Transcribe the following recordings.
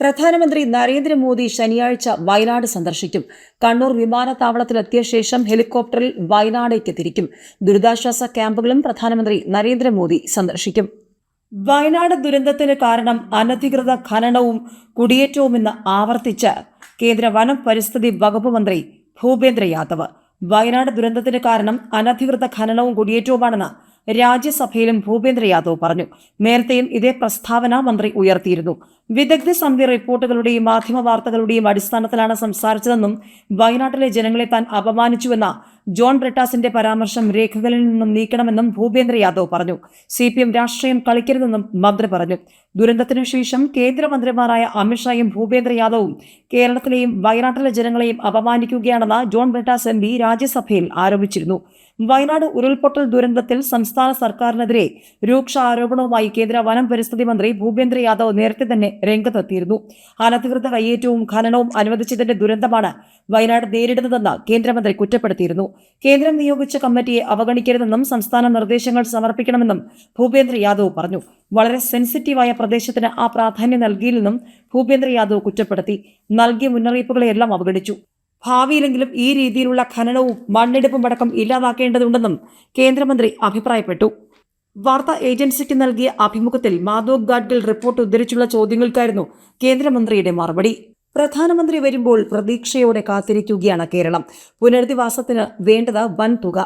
പ്രധാനമന്ത്രി നരേന്ദ്രമോദി ശനിയാഴ്ച വയനാട് സന്ദർശിക്കും. കണ്ണൂർ വിമാനത്താവളത്തിലെത്തിയ ശേഷം ഹെലികോപ്റ്ററിൽ വയനാടേക്ക് തിരിക്കും ദുരിതാശ്വാസ ക്യാമ്പുകളും പ്രധാനമന്ത്രി നരേന്ദ്രമോദി സന്ദർശിക്കും. വയനാട് ദുരന്തത്തിന് കാരണം അനധികൃത ഖനനവും കുടിയേറ്റവുമെന്ന് ആവർത്തിച്ച് കേന്ദ്ര വനം പരിസ്ഥിതി വകുപ്പ് മന്ത്രി ഭൂപേന്ദ്ര യാദവ്. വയനാട് ദുരന്തത്തിന് കാരണം അനധികൃത ഖനനവും കുടിയേറ്റവുമാണെന്ന് രാജ്യസഭയിലും ഭൂപേന്ദ്ര യാദവ് പറഞ്ഞു. നേരത്തെയും ഇതേ പ്രസ്താവന മന്ത്രി ഉയർത്തിയിരുന്നു. വിദഗ്ധ സമിതി റിപ്പോർട്ടുകളുടെയും മാധ്യമ വാർത്തകളുടെയും അടിസ്ഥാനത്തിലാണ് സംസാരിച്ചതെന്നും വയനാട്ടിലെ ജനങ്ങളെ താൻ അപമാനിച്ചുവെന്ന ജോൺ ബ്രിട്ടാസിന്റെ പരാമർശം രേഖകളിൽ നിന്നും നീക്കണമെന്നും ഭൂപേന്ദ്ര യാദവ് പറഞ്ഞു. സി പി എം രാഷ്ട്രീയം കളിക്കരുതെന്നും മന്ത്രി പറഞ്ഞു. ദുരന്തത്തിനു ശേഷം കേന്ദ്രമന്ത്രിമാരായ അമിത്ഷായും ഭൂപേന്ദ്ര യാദവും കേരളത്തിലെയും വയനാട്ടിലെ ജനങ്ങളെയും അപമാനിക്കുകയാണെന്ന് ജോൺ ബ്രിട്ടാസ് എം രാജ്യസഭയിൽ ആരോപിച്ചിരുന്നു. വയനാട് ഉരുൾപൊട്ടൽ ദുരന്തത്തിൽ സംസ്ഥാന സർക്കാരിനെതിരെ രൂക്ഷ ആരോപണവുമായി കേന്ദ്ര വനം പരിസ്ഥിതി മന്ത്രി ഭൂപേന്ദ്ര യാദവ് നേരത്തെ തന്നെ രംഗത്തെത്തിയിരുന്നു. അനധികൃത കയ്യേറ്റവും ഖനനവും അനുവദിച്ചതിന്റെ ദുരന്തമാണ് വയനാട് നേരിടുന്നതെന്ന് കേന്ദ്രമന്ത്രി കുറ്റപ്പെടുത്തിയിരുന്നു. കേന്ദ്രം നിയോഗിച്ച കമ്മിറ്റിയെ അവഗണിക്കരുതെന്നും സംസ്ഥാന നിർദ്ദേശങ്ങൾ സമർപ്പിക്കണമെന്നും ഭൂപേന്ദ്ര യാദവ് പറഞ്ഞു. വളരെ സെൻസിറ്റീവായ പ്രദേശത്തിന് ആ പ്രാധാന്യം നൽകിയില്ലെന്നും ഭൂപേന്ദ്ര യാദവ് കുറ്റപ്പെടുത്തി. നൽകിയ മുന്നറിയിപ്പുകളെയെല്ലാം അവഗണിച്ചു. ഭാവിയിലെങ്കിലും ഈ രീതിയിലുള്ള ഖനനവും മണ്ണെടുപ്പും അടക്കം ഇല്ലാതാക്കേണ്ടതുണ്ടെന്നും കേന്ദ്രമന്ത്രി അഭിപ്രായപ്പെട്ടു. വാർത്താ ഏജൻസിക്ക് നൽകിയ അഭിമുഖത്തിൽ മാധവ് ഗാഡ്ഗിൽ റിപ്പോർട്ട് ഉദ്ധരിച്ചുള്ള ചോദ്യങ്ങൾക്കായിരുന്നു കേന്ദ്രമന്ത്രിയുടെ മറുപടി. പ്രധാനമന്ത്രി വരുമ്പോൾ പ്രതീക്ഷയോടെ കാത്തിരിക്കുകയാണ് കേരളം. പുനരധിവാസത്തിന് വേണ്ടത് വൻ തുക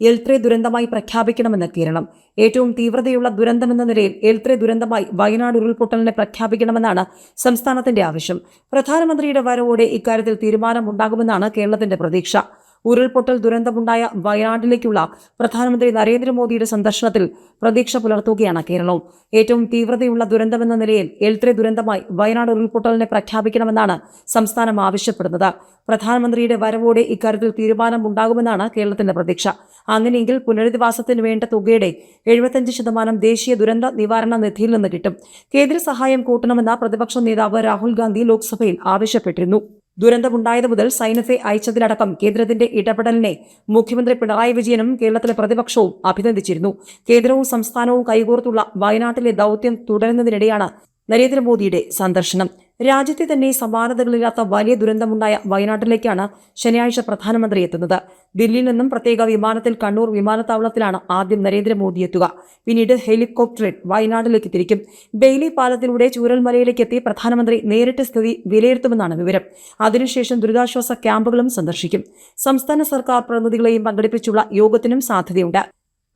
എൽത്രെ ദുരന്തമായി പ്രഖ്യാപിക്കണമെന്ന് തീരണം ഏറ്റവും തീവ്രതയുള്ള ദുരന്തമെന്ന നിലയിൽ എൽത്രെ ദുരന്തമായി വയനാട് ഉരുൾപൊട്ടലിനെ പ്രഖ്യാപിക്കണമെന്നാണ് സംസ്ഥാനത്തിന്റെ ആവശ്യം. പ്രധാനമന്ത്രിയുടെ വരവോടെ ഇക്കാര്യത്തിൽ തീരുമാനമുണ്ടാകുമെന്നാണ് കേരളത്തിന്റെ പ്രതീക്ഷ. ഉരുൾപൊട്ടൽ ദുരന്തമുണ്ടായ വയനാട്ടിലേക്കുള്ള പ്രധാനമന്ത്രി നരേന്ദ്രമോദിയുടെ സന്ദർശനത്തിൽ പ്രതീക്ഷ പുലർത്തുകയാണ് കേരളവും ഏറ്റവും തീവ്രതയുള്ള ദുരന്തമെന്ന നിലയിൽ എൽത്രെ ദുരന്തമായി വയനാട് ഉരുൾപൊട്ടലിനെ പ്രഖ്യാപിക്കണമെന്നാണ് സംസ്ഥാനം ആവശ്യപ്പെടുന്നത്. പ്രധാനമന്ത്രിയുടെ വരവോടെ ഇക്കാര്യത്തിൽ തീരുമാനമുണ്ടാകുമെന്നാണ് കേരളത്തിന്റെ പ്രതീക്ഷ. അങ്ങനെയെങ്കിൽ പുനരധിവാസത്തിന് വേണ്ട തുകയുടെ എഴുപത്തഞ്ച് ശതമാനം ദേശീയ ദുരന്ത നിവാരണ നിധിയിൽ നിന്ന് കിട്ടും. കേന്ദ്ര സഹായം കൂട്ടണമെന്ന പ്രതിപക്ഷ നേതാവ് രാഹുൽ ഗാന്ധി ലോക്സഭയിൽ ആവശ്യപ്പെട്ടിരുന്നു. ദുരന്തമുണ്ടായത് മുതൽ സൈന്യത്തെ അയച്ചതിലടക്കം കേന്ദ്രത്തിന്റെ ഇടപെടലിനെ മുഖ്യമന്ത്രി പിണറായി വിജയനും കേരളത്തിലെ പ്രതിപക്ഷവും അഭിനന്ദിച്ചിരുന്നു. കേന്ദ്രവും സംസ്ഥാനവും കൈകോർത്തുള്ള വയനാട്ടിലെ ദൗത്യം തുടരുന്നതിനിടെയാണ് നരേന്ദ്രമോദിയുടെ സന്ദർശനം. രാജ്യത്തെ തന്നെ സമാനതകളില്ലാത്ത വലിയ ദുരന്തമുണ്ടായ വയനാട്ടിലേക്കാണ് ശനിയാഴ്ച പ്രധാനമന്ത്രി എത്തുന്നത്. ദില്ലിയിൽ നിന്നും പ്രത്യേക വിമാനത്തിൽ കണ്ണൂർ വിമാനത്താവളത്തിലാണ് ആദ്യം നരേന്ദ്രമോദി എത്തുക. പിന്നീട് ഹെലികോപ്റ്ററിൽ വയനാട്ടിലേക്ക് തിരിക്കും. ബെയ്ലി പാലത്തിലൂടെ ചൂരൽമലയിലേക്ക് എത്തി പ്രധാനമന്ത്രി നേരിട്ട് സ്ഥിതി വിലയിരുത്തുമെന്നാണ് വിവരം. അതിനുശേഷം ദുരിതാശ്വാസ ക്യാമ്പുകളും സന്ദർശിക്കും. സംസ്ഥാന സർക്കാർ പ്രതിനിധികളെയും പങ്കെടുപ്പിച്ചുള്ള യോഗത്തിനും സാധ്യതയുണ്ട്.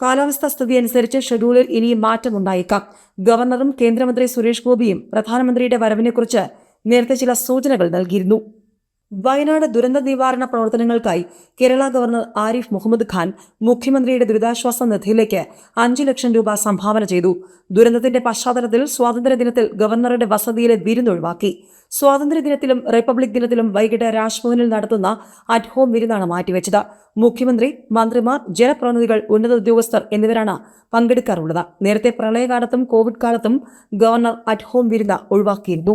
കാലാവസ്ഥാ സ്ഥിതി അനുസരിച്ച് ഷെഡ്യൂളിൽ ഇനിയും മാറ്റമുണ്ടായേക്കാം. ഗവർണറും കേന്ദ്രമന്ത്രി സുരേഷ് ഗോപിയും പ്രധാനമന്ത്രിയുടെ വരവിനെക്കുറിച്ച് നേരത്തെ ചില സൂചനകൾ നൽകിയിരുന്നു. വയനാട് ദുരന്ത നിവാരണ പ്രവർത്തനങ്ങൾക്കായി കേരള ഗവർണർ ആരിഫ് മുഹമ്മദ് ഖാൻ മുഖ്യമന്ത്രിയുടെ ദുരിതാശ്വാസ നിധിയിലേക്ക് അഞ്ചു ലക്ഷം രൂപ സംഭാവന ചെയ്തു. ദുരന്തത്തിന്റെ പശ്ചാത്തലത്തിൽ സ്വാതന്ത്ര്യദിനത്തിൽ ഗവർണറുടെ വസതിയിലെ വിരുന്നൊഴിവാക്കി സ്വാതന്ത്ര്യദിനത്തിലും റിപ്പബ്ലിക് ദിനത്തിലും വൈകിട്ട് രാജ്ഭവനിൽ നടത്തുന്ന അറ്റ് ഹോം വിരുന്നാണ് മാറ്റിവെച്ചത്. മുഖ്യമന്ത്രി മന്ത്രിമാർ ജനപ്രതിനിധികൾ ഉന്നത ഉദ്യോഗസ്ഥർ എന്നിവരാണ് പങ്കെടുക്കാറുള്ളത്. നേരത്തെ പ്രളയകാലത്തും കോവിഡ് കാലത്തും ഗവർണർ അറ്റ് ഹോം വിരുന്ന് ഒഴിവാക്കിയിരുന്നു.